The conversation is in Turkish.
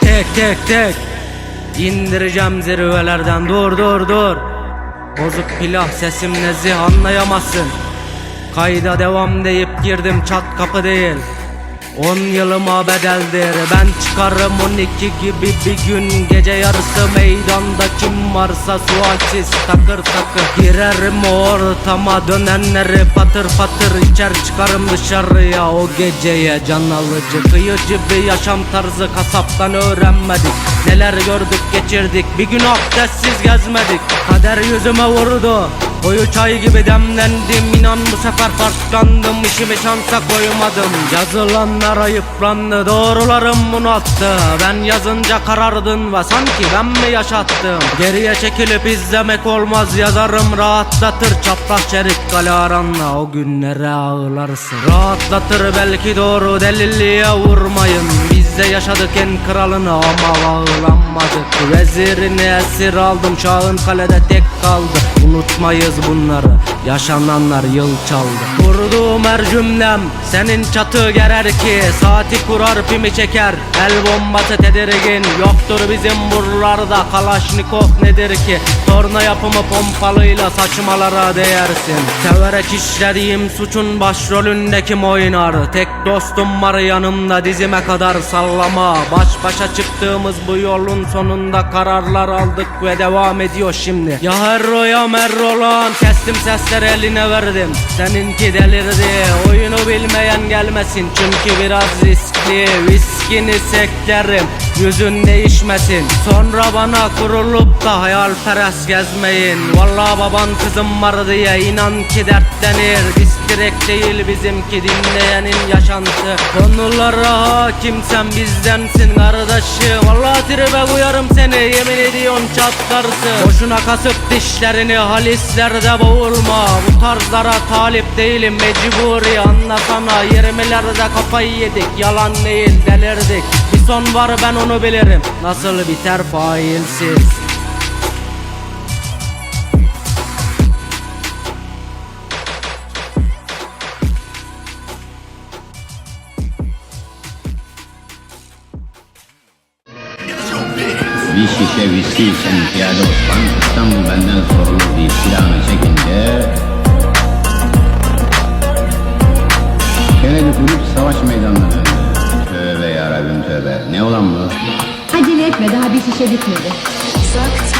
Tek tek tek. İndireceğim zirvelerden. Dur dur dur. Bozuk pilah sesim nezih anlayamazsın Kayda devam deyip girdim çat kapı değil. On yılıma bedeldir Ben çıkarım 12 gibi bir gün. Gece yarısı meydanda kim varsa sualsiz takır takır Girerim o ortama. Dönenleri patır patır içer çıkarım dışarıya. O geceye Can alıcı kıyıcı bir yaşam tarzı kasaptan öğrenmedik Neler gördük geçirdik. Bir gün abdestsiz gezmedik. Kader yüzüme vurdu. Koyu çay gibi demlendim. İnan bu sefer farklandım. İşimi şansa koymadım. Yazılanlar ayıplandı doğrularım bunu attı Ben yazınca karardın ve sanki ben mi yaşattım? Geriye çekilip izlemek olmaz. Yazarım rahatlatır. Çapraz çerik kale aranla. O günlere ağlarsın. Rahatlatır belki doğru delilliğe vurmayın Biz de yaşadık en kralını ama ağlanmadık. Vezirini esir aldım şahın kalede tek kaldı. Unutmayız bunları yaşananlar yıl çaldı. Kurduğum her cümlem senin çatı gerer ki Saati kurar pimi çeker. El bombası tedirgin Yoktur bizim buralarda. Kalaşnikov nedir ki? Torna yapımı pompalıyla saçmalara değersin. Severek işlediğim suçun başrolündeki oynar? Tek dostum var yanımda dizime kadar sallama. Baş başa çıktığımız bu yolun sonunda kararlar aldık ve devam ediyor şimdi. Ya herro ya merro kestim sesleri eline verdim. Seninki delirdi oyunu bilmeyen gelmesin. Çünkü biraz riskli viskini seklerim Yüzün değişmesin. Sonra bana kurulup da hayalperest gezmeyin. Vallahi baban kızım var diye inan ki dertlenir. Diskrek değil bizimki dinleyenin yaşantı Konulara hakimsen bizdensin kardeşim Vallahi tribe koyarım seni yemin ediyorum çatlarsın. Boşuna kasıp dişlerini halislerde boğulma tarzlara talip değilim mecburi. Anlasana Yirmilerde kafayı yedik yalan değil delirdik. Bir son var ben onu bilirim. Nasıl biter failsiz? Bir şişe viski içen piyade Osman İstanbul benden sorulur deyip silahını çekince Tövbe. Ne olan bu? Acele etme daha bir şişe bitmedi. Uzaktan